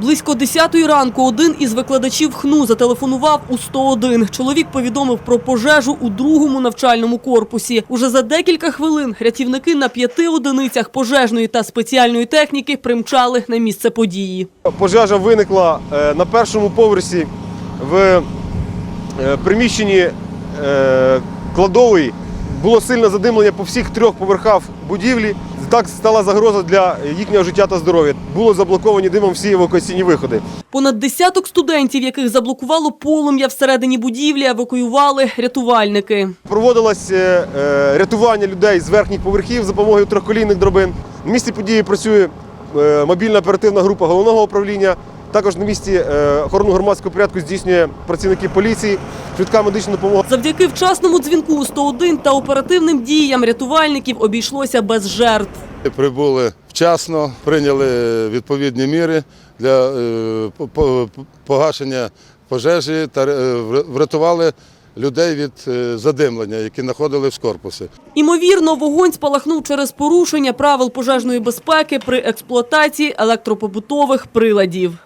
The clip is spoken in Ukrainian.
Близько 10 ранку один із викладачів ХНУ зателефонував у 101. Чоловік повідомив про пожежу у другому навчальному корпусі. Уже за декілька хвилин рятівники на п'яти одиницях пожежної та спеціальної техніки примчали на місце події. Пожежа виникла е, на першому поверсі в е, приміщенні е, кладової. Було сильне задимлення по всіх трьох поверхах будівлі. Так стала загроза для їхнього життя та здоров'я. Було заблоковані димом всі евакуаційні виходи. Понад десяток студентів, яких заблокувало полум'я всередині будівлі, евакуювали рятувальники. Проводилось е, е, рятування людей з верхніх поверхів за допомогою трьохколійних дробин. На місці події працює е, мобільна оперативна група головного управління. Також на місці е, охорону громадського порядку здійснює працівники поліції, швидка медична допомога. Завдяки вчасному дзвінку 101 та оперативним діям рятувальників обійшлося без жертв. Прибули вчасно, прийняли відповідні міри для е, по- по- погашення пожежі та е, врятували людей від е, задимлення, які знаходились в корпусі. Імовірно, вогонь спалахнув через порушення правил пожежної безпеки при експлуатації електропобутових приладів.